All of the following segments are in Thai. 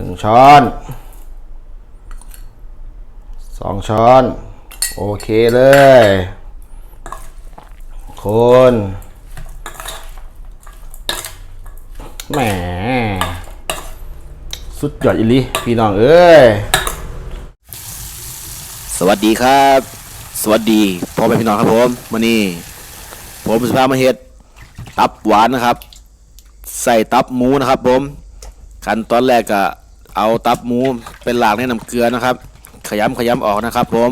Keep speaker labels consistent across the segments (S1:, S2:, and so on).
S1: นึ่งช้อนสองช้อน โอเคเลย คนแหมสุดยอดอีหลิพี่น้องเอ้ยสวัสดีครับ สวัสดีพ่อแม่พี่น้องครับผมวันนี้ผมสุภาพมาเฮ็ดตับหวานนะครับ ใส่ตับหมูนะครับผมขั้นตอนแรกก็ เอาตับหมูเป็นหลากในน้ำเกลือนะครับ ขยำขยำออกนะครับ ผม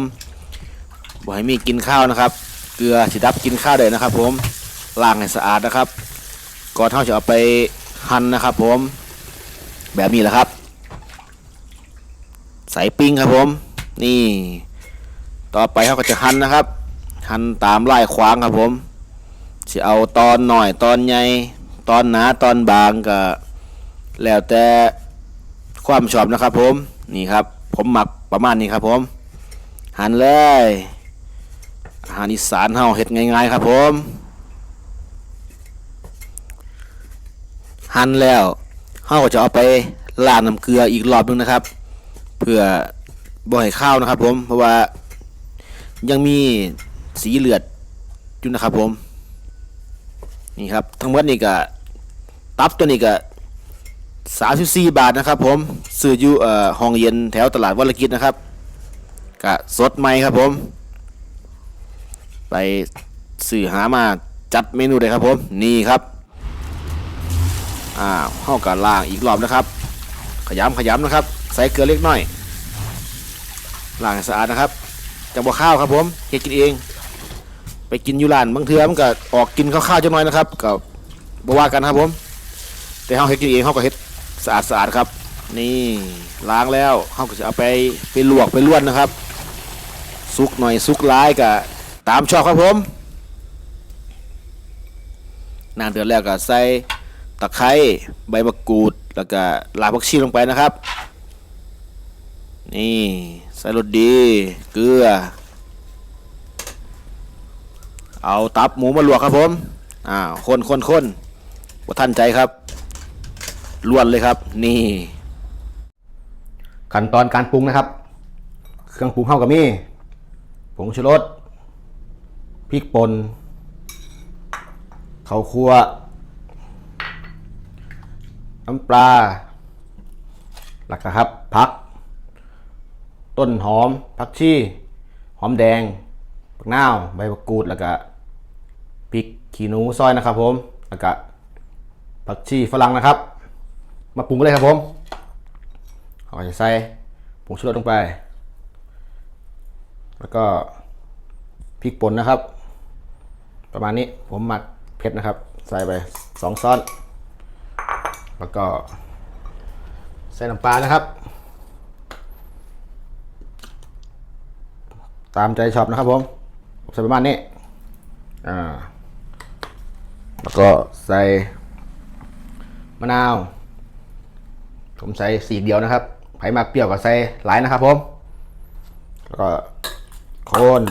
S1: บ่ให้มีกินข้าวนะครับ เกลือสิดับกินข้าวเลยนะครับ ผมล้างให้สะอาดนะครับ ก่อนเท่าจะเอาไปหั่นนะครับ ผม แบบนี้แหละครับ ใส่ปิ้งครับผม นี่ ต่อไปเขาก็จะหั่นนะครับ หั่นตามลายขวางครับ ผมจะเอาตอนหน่อยตอนใหญ่ตอนหนาตอนบางก็แล้วแต่ ความชอบนะครับผมนี่ครับ ผมหมักประมาณนี้ครับผม หั่นเลยอาหารอีสานเฮาเฮ็ดง่ายๆครับผม หั่นแล้วเฮาก็จะเอาไปล้างน้ำเกลืออีกรอบหนึงนะครับ เพื่อบ่ให้ข้าวนะครับผมเพราะว่ายังมีสีเลือดอยู่นะครับผมนี่ครับทั้งหมดนี่ก็ตับตัวนี้ก็ สามสิบสี่บาทนะครับผมซื้ออยู่เอ่อห้องเย็นแถวตลาดวรกิจนะครับก็สดใหม่ครับผม ไปซื้อหามาจัดเมนูเลยครับผมนี่ครับอ่าเข้ากับล่างอีกรอบนะครับ ขยำขยำนะครับ ใส่เกลือเล็กน้อยล้างให้สะอาดนะครับจะบ่ข้าวครับผมเฮ็ดกินเอง ไปกินอยูร้านบางเทือมันก็ออกกินข้าวๆจังน่อยนะครับก็บ่ว่ากันครับผม แต่เฮาเฮ็ดกินเองเฮาก็เฮ็ด สะอาดสะอาดครับ นี่ล้างแล้วเฮาก็จะเอาไปไปลวกไปล้วนนะครับสุกหน่อยสุกหลายก็ตามชอบครับผมน้ำเดือดแล้วก็ใส่ตะไคร้ใบมะกรูดแล้วก็รากผักชีลงไปนะครับ นี่ใส่รสดี เกลือ เอาตับหมูมาลวกครับผมอ่าคนคนคนว่าท่านใจครับ ล้วนเลยครับ นี่ ขั้นตอนการปรุงนะครับ เครื่องปรุงเข้ากับมีผงชูรสพริกป่นข้าวคั่วน้ำปลา หลักครับผัก ต้นหอมผักชีหอมแดงผักนาวใบมะกรูดแล้วก็พริกขี้หนูซอยนะครับผมแล้วก็ผักชีฝรั่งนะครับ มาปรุงกันเลยครับผมเราจะใส่ผงชูรสลงไป แล้วก็พริกป่นนะครับ ประมาณนี้ผมหมักเผ็ดนะครับ ใส่ไปสองซ้อน แล้วก็ ใส่น้ำปลานะครับ ตามใจชอบนะครับผมผมใส่ประมาณนี้อ่าแล้วก็ใส่มะนาว ผมใส่สีเดียวนะครับไผ่มากเปรี้ยวก็ใส่หลายนะครับผมแล้วก็โคน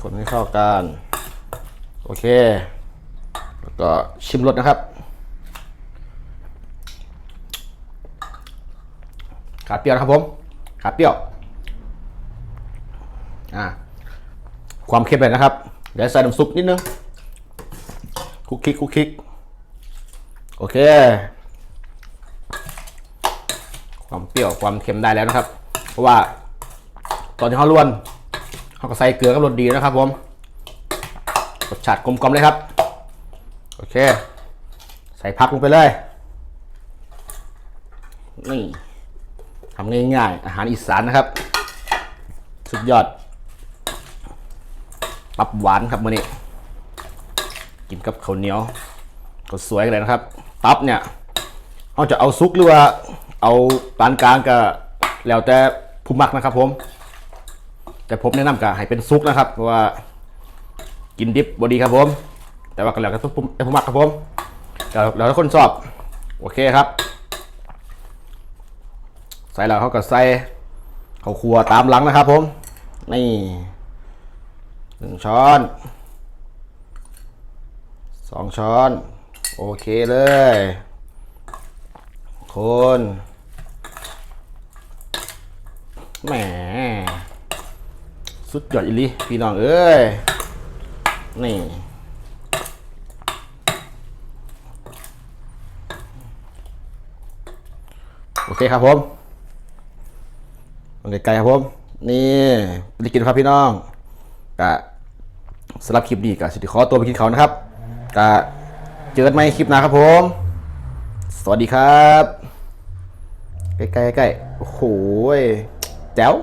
S1: คนให้เข้ากัน โอเค แล้วก็ชิมรสนะครับขาดเปรี้ยวนะครับผมขาดเปรี้ยว อ่า ความเค็มเลยนะครับ เดี๋ยวใส่น้ำซุปนิดนึงคุกคิกคุกคิกโอเค ความเปรี้ยวความเค็มได้แล้วนะครับ เพราะว่าตอนที่เขาล้วนเขาก็ใส่เกลือกับรสดีนะครับผมรสชาติกลมกล่อมเลยครับ โอเค ใส่พักลงไปเลยนี่ทำง่ายๆอาหารอีสานนะครับ สุดยอด ตับหวานครับมื้อนี้ กินกับข้าวเหนียวก็สวยกันเลยนะครับ ตับเนี่ยเขาจะเอาซุกหรือว่าเอาปานกลางก็แล้วแต่ผู้มักนะครับ ผม แต่ผมแนะนำก็ให้เป็นซุกนะครับเพราะว่ากินดิบบดีครับผม แต่ว่าก็แล้วแต่ผู้แต่ผู้มักครับผมแล้วแล้วแต่คนชอบโอเคครับ ใส่แล้วเขาก็ใส่ข้าวคั่วตามหลังนะครับ ผมนี่ หนึ่งช้อนสองช้อน โอเคเลย คนแหมสุดยอดอีหลีพี่น้องเอ้ย นี่โอเคครับผมลงไกลๆครับผม นี่ไปกินครับพี่น้อง กะสำหรับคลิปนี้กะสิขอตัวไปกินเขานะครับกะเจอกันใหม่คลิปหน้าครับผม สวัสดีครับ ใกล้ๆใกล้ๆโอ้โหแจ๋ว